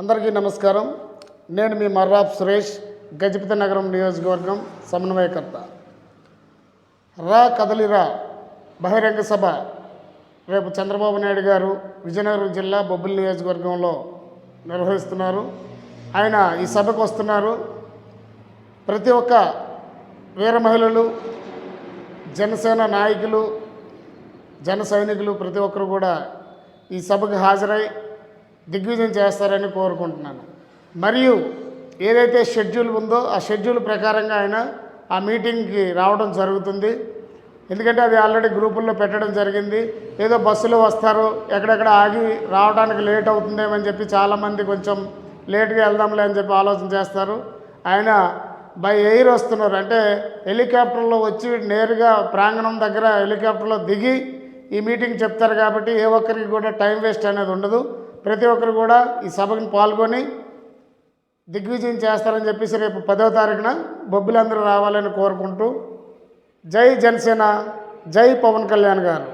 అందరికీ నమస్కారం. నేను మీ మర్రాబ్ సురేష్ గజపతి నగరం నియోజకవర్గం సమన్వయకర్త. రా కదలిరా బహిరంగ సభ. రేపు చంద్రబాబు నాయుడు గారు విజయనగరం జిల్లా బొబ్బిలి నియోజకవర్గంలో నిర్వహిస్తున్నారు. ఆయన ఈ సభకు వస్తున్నారు. ప్రతి ఒక్క వీర మహిళలు జనసేన నాయకులు జన సైనికులు ప్రతి ఒక్కరు కూడా ఈ సభకు హాజరై దిగ్విజయం చేస్తారని కోరుకుంటున్నాను. మరియు ఏదైతే షెడ్యూల్ ఉందో ఆ షెడ్యూల్ ప్రకారంగా ఆయన ఆ మీటింగ్కి రావడం జరుగుతుంది. ఎందుకంటే అది ఆల్రెడీ గ్రూపుల్లో పెట్టడం జరిగింది. ఏదో బస్సులో వస్తారు ఎక్కడెక్కడ ఆగి రావడానికి లేట్ అవుతుందేమని చెప్పి చాలామంది కొంచెం లేట్గా వెళ్దాంలే అని చెప్పి ఆలోచన చేస్తారు. ఆయన బై ఎయిర్ వస్తున్నారు. అంటే హెలికాప్టర్లో వచ్చి నేరుగా ప్రాంగణం దగ్గర హెలికాప్టర్లో దిగి ఈ మీటింగ్ చెప్తారు కాబట్టి ఏ ఒక్కరికి కూడా టైం వేస్ట్ అనేది ఉండదు. ప్రతి ఒక్కరు కూడా ఈ సభకు పాల్గొని దిగ్విజయం చేస్తారని చెప్పేసి రేపు పదో తారీఖున బొబ్బిలందరూ రావాలని కోరుకుంటూ జై జనసేన జై పవన్ కళ్యాణ్ గారు.